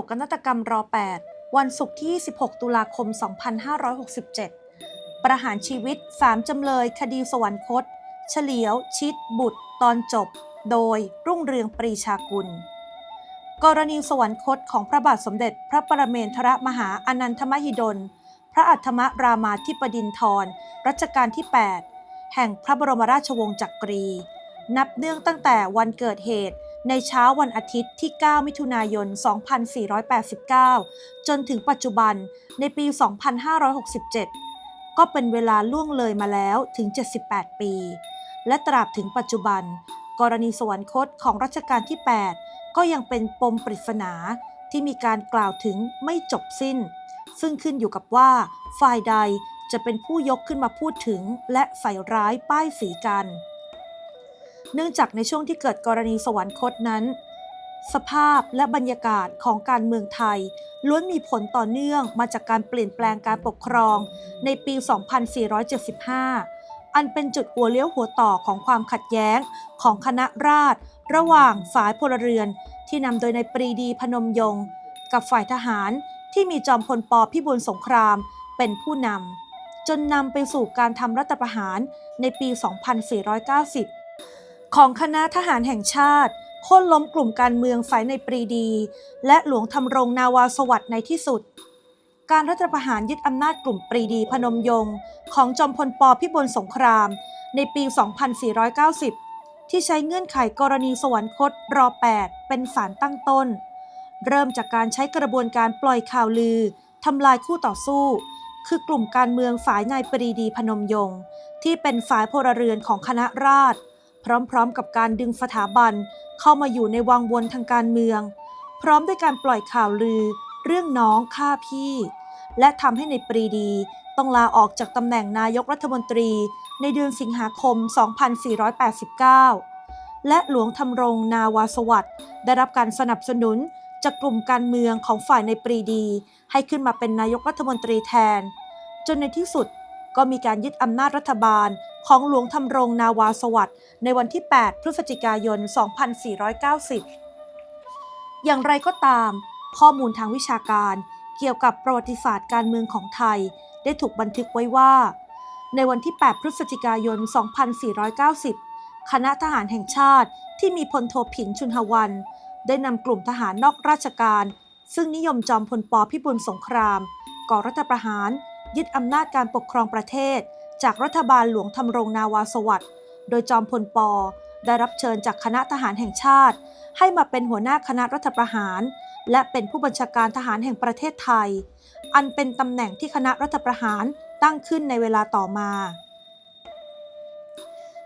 กนาฏกรรมรอ 8 วันศุกร์ที่ 16 ตุลาคม 2567 ประหารชีวิต 3 จำเลยคดีสวรรคต เฉลียว ชิด บุตร ตอนจบ โดยรุ่งเรืองปรีชากุล กรณีสวรรคตของพระบาทสมเด็จพระประเมนทรมหาอนันทมหิดล พระอัฏฐมรามาธิบดินทรรัชกาลที่ 8 แห่งพระบรมราชวงศ์จักรี นับเนื่องตั้งแต่วันเกิดเหตุ ในเช้าวันอาทิตย์ที่ 9 มิถุนายน 2489 จนถึงปัจจุบันในปี 2567 ก็เป็นเวลาล่วงเลยมาแล้วถึง 78 ปี และตราบถึงปัจจุบัน กรณีสวรรคตของรัชกาลที่ 8 ก็ยังเป็นปมปริศนาที่มีการกล่าวถึงไม่จบสิ้น ซึ่งขึ้นอยู่กับว่าฝ่ายใดจะเป็นผู้ยกขึ้นมาพูดถึงและใส่ร้ายป้ายสีกัน เนื่องจากในช่วงที่เกิดกรณีสวรรคตนั้น สภาพและบรรยากาศของการเมืองไทย ล้วนมีผลต่อเนื่องมาจากการเปลี่ยนแปลงการปกครองในปี 2475 อันเป็นจุดหัวเลี้ยวหัวต่อของความขัดแย้งของคณะราษฎรระหว่างฝ่ายพลเรือนที่นำโดยในายปรีดีพนมยงค์กับฝ่ายทหารที่มีจอมพลปพิบูลสงครามเป็นผู้นำจนนำไปสู่การทำรัฐประหารในปี 2490 ของคณะทหารแห่งชาติโค่นล้มกลุ่มการเมืองฝ่ายในปรีดี และหลวงทำรงนาวาสวัสดิ์ในที่สุด การรัฐประหารยึดอำนาจกลุ่มปรีดีพนมยงค์ของจอมพลปพิบูลสงคราม ในปี 2490 ที่ใช้เงื่อนไขกรณีสวรรคตร8เป็นสารตั้งต้น เริ่มจากการใช้กระบวนการปล่อยข่าวลือทำลายคู่ต่อสู้ คือกลุ่มการเมืองฝ่ายนายปรีดีพนมยงค์ที่เป็นฝ่ายพลเรือนของคณะราษฎร พร้อมๆ กับการดึงสถาบันเข้ามาอยู่ในวังวนทางการเมือง พร้อมด้วยการปล่อยข่าวลือ เรื่องน้องฆ่าพี่ และทำให้ในปรีดีต้องลาออกจากตำแหน่งนายกรัฐมนตรีในเดือนสิงหาคม 2489 และหลวงทำรงนาวาสวัสด์ได้รับการสนับสนุนจากกลุ่มการเมืองของฝ่ายในปรีดี ให้ขึ้นมาเป็นนายกรัฐมนตรีแทน จนในที่สุดก็มีการยึดอำนาจรัฐบาล ของหลวงทำรงนาวาสวัสดิ์ในวันที่ 8 พฤศจิกายน 2490 อย่างไรก็ตาม ข้อมูลทางวิชาการเกี่ยวกับประวัติศาสตร์การเมืองของไทย ได้ถูกบันทึกไว้ว่า ในวันที่ 8 พฤศจิกายน 2490 คณะทหารแห่งชาติที่มีพลโทผินชุนหวัน ได้นำกลุ่มทหารนอกราชการ ซึ่งนิยมจอมพลปพิบูลสงคราม ก่อรัฐประหาร ยึดอำนาจการปกครองประเทศ จากรัฐบาลหลวงทำรงนาวาสวัสดิ์โดยจอมพลปได้รับเชิญจากคณะทหารแห่งชาติ ให้มาเป็นหัวหน้าคณะรัฐประหาร และเป็นผู้บัญชาการทหารแห่งประเทศไทย อันเป็นตำแหน่งที่คณะรัฐประหารตั้งขึ้นในเวลาต่อมา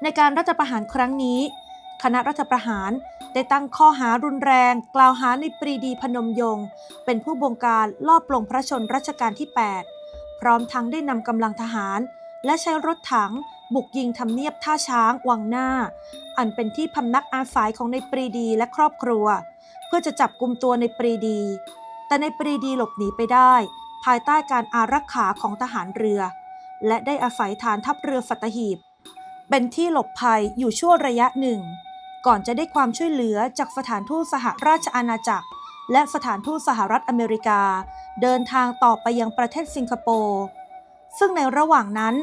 ในการรัฐประหารครั้งนี้ คณะรัฐประหารได้ตั้งข้อหารุนแรง กล่าวหาในปรีดีพนมยงค์เป็นผู้บงการลอบปลงพระชนรัชกาลที่ 8 พร้อมทั้งได้นำกำลังทหาร และใช้รถถังบุกยิงทำเนียบท่าช้างวังหน้า อันเป็นที่พำนักอาศัยของในปรีดีและครอบครัว เพื่อจะจับกลุ่มตัวในปรีดี แต่ในปรีดีหลบหนีไปได้ ภายใต้การอารักขาของทหารเรือ และได้อาศัยฐานทัพเรือสัตหีบ เป็นที่หลบภัยอยู่ชั่วระยะหนึ่ง ก่อนจะได้ความช่วยเหลือจากสถานทูตสหราชอาณาจักร และสถานทูตสหรัฐอเมริกา เดินทางต่อไปยังประเทศสิงคโปร์ ซึ่งในระหว่างนั้น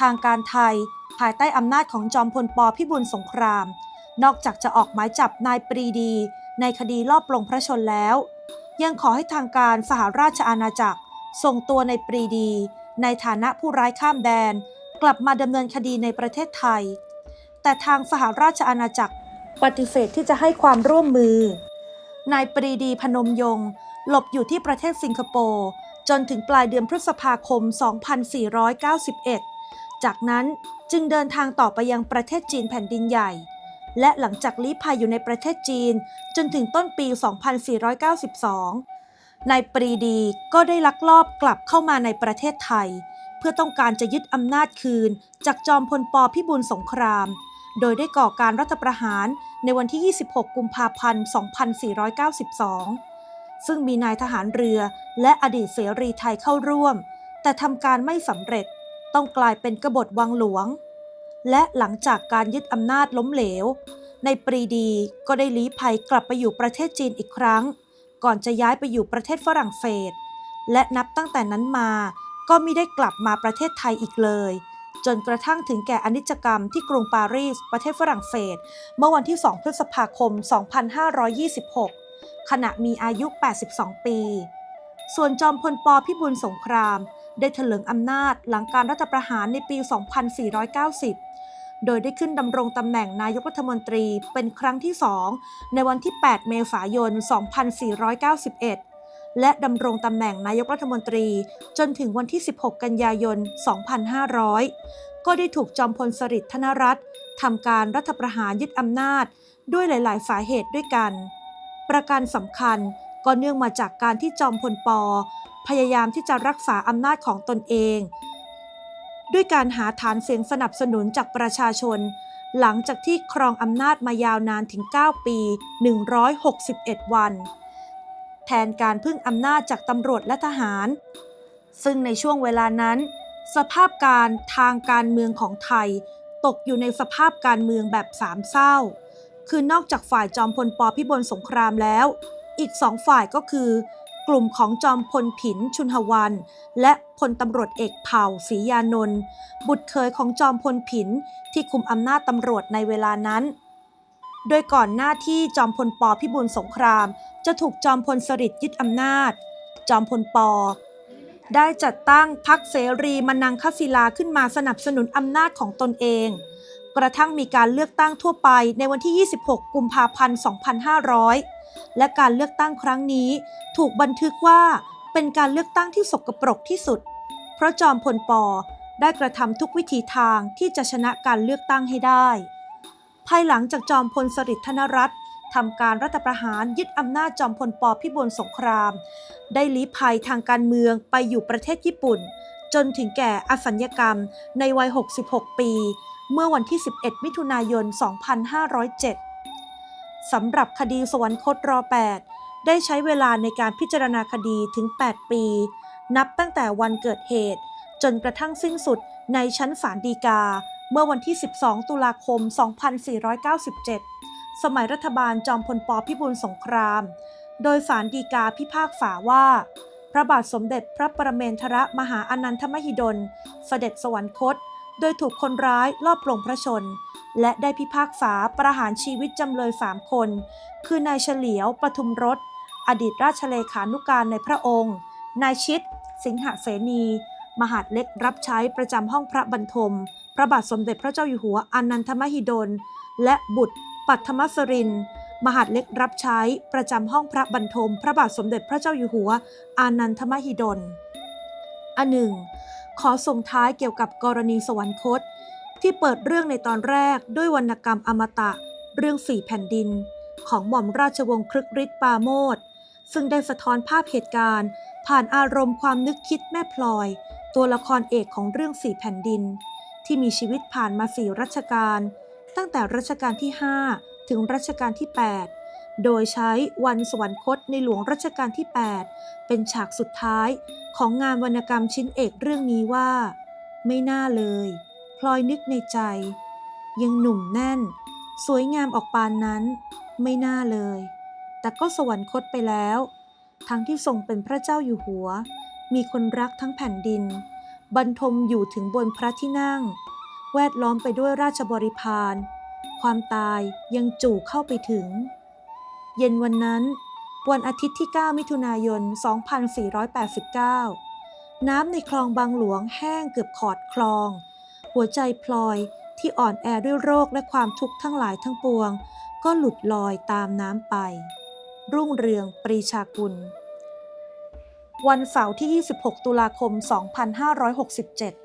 ทางการไทยภายใต้อำนาจของจอมพลปพิบูลสงคราม นอกจากจะออกหมายจับนายปรีดี ในคดีลอบปลงพระชนแล้ว ยังขอให้ทางการสหราชอาณาจักร ส่งตัวในปรีดี ในฐานะผู้ร้ายข้ามแดน กลับมาดำเนินคดีในประเทศไทย แต่ทางสหราชอาณาจักรปฏิเสธที่จะให้ความร่วมมือ นายปรีดีพนมยงค์หลบอยู่ที่ประเทศสิงคโปร์ จนถึงปลายเดือนพฤษภาคม 2491 จากนั้นจึงเดินทางต่อไปยังประเทศจีนแผ่นดินใหญ่ และหลังจากลี้ภัยอยู่ในประเทศจีนจนถึงต้นปี 2492 นายปรีดีก็ได้ลักลอบกลับเข้ามาในประเทศไทย เพื่อต้องการจะยึดอำนาจคืน จากจอมพลปพิบูลสงคราม โดยได้ก่อการรัฐประหารในวันที่ 26 กุมภาพันธ์ 2492 ซึ่งมีนายทหารเรือและอดีตเสรีไทยเข้าร่วม แต่ทำการไม่สำเร็จต้องกลายเป็นกบฏวังหลวง และหลังจากการยึดอำนาจล้มเหลว ในปรีดีก็ได้ลี้ภัยกลับไปอยู่ประเทศจีนอีกครั้ง ก่อนจะย้ายไปอยู่ประเทศฝรั่งเศส และนับตั้งแต่นั้นมา ก็ไม่ได้กลับมาประเทศไทยอีกเลย จนกระทั่งถึงแก่อนิจกรรมที่กรุงปารีสประเทศฝรั่งเศส เมื่อวันที่ 2 พฤษภาคม 2526 ขณะมีอายุ 82 ปี ส่วนจอมพลปพิบูลสงคราม ได้เถลิงอำนาจหลังการรัฐประหารในปี 2490 โดยได้ขึ้นดำรงตำแหน่งนายกรัฐมนตรีเป็นครั้งที่2ในวันที่ 8 เมษายน 2491และดำรงตำแหน่งนายกรัฐมนตรีจนถึงวันที่ 16 กันยายน 2500 ก็ได้ถูกจอมพลสฤษดิ์ธนรัตน์ทำการรัฐประหารยึดอำนาจด้วยหลาย ๆ สาเหตุด้วยกัน ประการสำคัญก็เนื่องมาจากการที่จอมพลปพยายามที่จะรักษาอำนาจของตนเอง ด้วยการหาฐานเสียงสนับสนุนจากประชาชน หลังจากที่ครองอำนาจมายาวนานถึง 9 ปี 161 วัน แทนการพึ่งอำนาจจากตำรวจและทหาร ซึ่งในช่วงเวลานั้น สภาพการทางการเมืองของไทย ตกอยู่ในสภาพการเมืองแบบสามเศร้า คือนอกจากฝ่ายจอมพลปพิบูลสงครามแล้ว อีกสองฝ่ายก็คือ กลุ่มของจอมพลผินชุนหวัน และพลตำรวจเอกเผ่าศรียานนท์บุตรเคยของจอมพลผินที่คุมอำนาจตำรวจในเวลานั้น โดยก่อนหน้าที่จอมพลปพิบูลสงคราม จะถูกจอมพลสฤษดิ์ยึดอำนาจ จอมพลปได้จัดตั้งพรรคเสรีมนังคศิลาขึ้นมาสนับสนุนอำนาจของตนเอง กระทั่งมีการเลือกตั้งทั่วไปในวันที่ 26 กุมภาพันธ์ 2500 และการเลือกตั้งครั้งนี้ ถูกบันทึกว่าเป็นการเลือกตั้งที่สกปรกที่สุด เพราะจอมพลปได้กระทำทุกวิธีทางที่จะชนะการเลือกตั้งให้ได้ ภายหลังจากจอมพลสฤษดิ์ธนรัตน์ทำการรัฐประหารยึดอำนาจจอมพลปพิบูลสงคราม ได้ลี้ภัยทางการเมืองไปอยู่ประเทศญี่ปุ่น จนถึงแก่อสัญญกรรมในวัย 66 ปี เมื่อวันที่ 11 มิถุนายน 2507 สำหรับคดีสวรรคตร8ได้ใช้เวลาในการพิจารณาคดีถึง 8 ปี นับตั้งแต่วันเกิดเหตุ จนกระทั่งสิ้นสุดในชั้นศาลฎีกา เมื่อวันที่ 12 ตุลาคม 2497 สมัยรัฐบาลจอมพลปพิบูลสงคราม โดยศาลฎีกาพิพากษาว่า พระบาทสมเด็จพระประเมนทรมหาอนันทมหิดล เสด็จสวรรคต โดยถูกคนร้ายลอบปลงพระชน และได้พิพากษาประหารชีวิตจำเลยสามคน คือนายเฉลียวปทุมรสอดีตราชเลขานุการในพระองค์ นายชิด สิงหเสนี มหาดเล็กรับใช้ประจำห้องพระบรรทม พระบาทสมเด็จพระเจ้าอยู่หัวอนันทมหิดล และบุตรปัทมสริน มหาดเล็กรับใช้ประจำห้องพระบรรทม พระบาทสมเด็จพระเจ้าอยู่หัว อานันทมหิดลอันหนึ่ง ขอส่งท้ายเกี่ยวกับกรณีสวรรคต ที่เปิดเรื่องในตอนแรกด้วยวรรณกรรมอมตะ เรื่องสี่แผ่นดิน ของหม่อมราชวงศ์ครึกฤทธิ์ปาโมทซึ่งได้สะท้อนภาพเหตุการณ์ ผ่านอารมณ์ความนึกคิดแม่พลอย ตัวละครเอกของเรื่องสี่แผ่นดิน ที่มีชีวิตผ่านมาสี่รัชกาลตั้งแต่รัชกาลที่ 5 ถึงรัชกาลที่ 8 โดยใช้วันสวรรคตในหลวงรัชกาลที่ 8 เป็นฉากสุดท้ายของงานวรรณกรรมชิ้นเอกเรื่องนี้ว่า ไม่น่าเลย พลอยนึกในใจ ยังหนุ่มแน่น สวยงามออกปานนั้น ไม่น่าเลย แต่ก็สวรรคตไปแล้ว ทั้งที่ทรงเป็นพระเจ้าอยู่หัว มีคนรักทั้งแผ่นดิน บรรทมอยู่ถึงบนพระที่นั่ง แวดล้อมไปด้วยราชบริพารความตายยังจู่เข้าไปถึง เย็นวันนั้น วันอาทิตย์ที่ 9 มิถุนายน 2489 น้ำในคลองบางหลวงแห้งเกือบขอดคลอง หัวใจพลอยที่อ่อนแอด้วยโรคและความทุกข์ทั้งหลายทั้งปวง ก็หลุดลอยตามน้ำไป รุ่งเรืองปรีชากุล วันเสาร์ที่ 26 ตุลาคม 2567